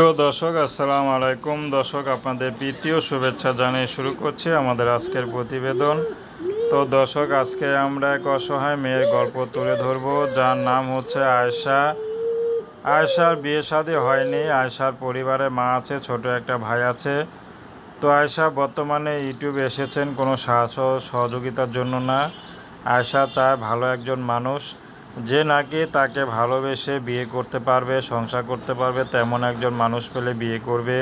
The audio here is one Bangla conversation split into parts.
প্রিয় দর্শক, আসসালামু আলাইকুম। দর্শক, আপনাদের প্রীতীয় শুভেচ্ছা জানিয়ে শুরু করছি আমাদের আজকের প্রতিবেদন। তো দর্শক, আজকে আমরা এক অসহায় মেয়ের গল্প তুলে ধরব, যার নাম হচ্ছে আয়শা। আয়শার বিয়ে শাদী হয়নি, আয়শার পরিবারে মা আছে, ছোট একটা ভাই আছে। তো আয়শা বর্তমানে ইউটিউবে এসেছেন, কোনো সাহায্য সহযোগিতার জন্য না। আয়শা চায় ভালো একজন মানুষ যে নাকি তাকে ভালোবেসে বিয়ে করতে পারবে, সংসার করতে পারবে, তেমন একজন মানুষ পেলে বিয়ে করবে।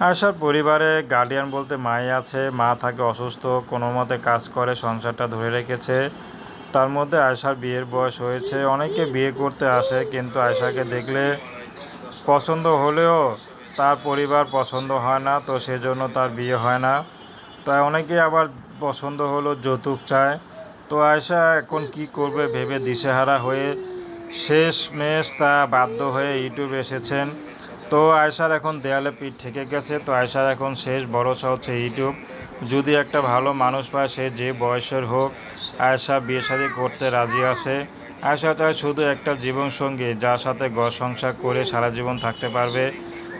আয়শার পরিবারে গার্ডিয়ান বলতে মাই আছে, মা থাকে অসুস্থ, কোনো মতে কাজ করে, সংসারটা ধরে রেখেছে। তার মধ্যে আয়শার বিয়ের বয়স হয়েছে, অনেকে বিয়ে করতে আসে, কিন্তু আয়শাকে দেখলে পছন্দ হলেও তার পরিবার পছন্দ হয় না, তো সেজন্য তার বিয়ে হয় না। তাই অনেকে আবার পছন্দ হলো যৌতুক চায়। তো আয়শা, এখন কি করবে ভেবে দিশেহারা হয়ে শেষ মেশ তা বাধ্য হয়ে ইউটিউবে এসেছেন। তো আয়শার এখন দেয়ালে পিঠ ঠেকে গেছে। তো আয়শার এখন শেষ ভরসা হচ্ছে ইউটিউব যদি একটা ভালো মানুষ পায়, সে যে বয়সের হোক, আয়শা বিয়ে শাদী করতে রাজি আছে। আয়শা চায় শুধু একটা জীবনসঙ্গী যার সাথে ঘর সংসার করে সারা জীবন থাকতে পারবে।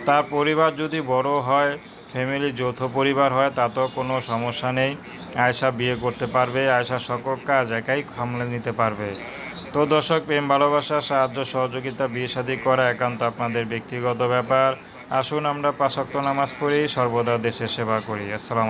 তার পরিবার যদি বড় হয় ফ্যামিলি, যৌথ পরিবার হয় তাতেও কোনো সমস্যা নেই। আয়সা বিয়ে করতে পারবে আয়সা সকল কাজ একাই সামলে নিতে পারবে। তো দর্শক, প্রেম, ভালোবাসা, সাহায্য, সহযোগিতা, বিয়ে শাদী করা একান্ত আপনাদের ব্যক্তিগত ব্যাপার। আসুন আমরা পাশক্ত নামাজ পড়ি, সর্বদা দেশের সেবা করি। আসসালাম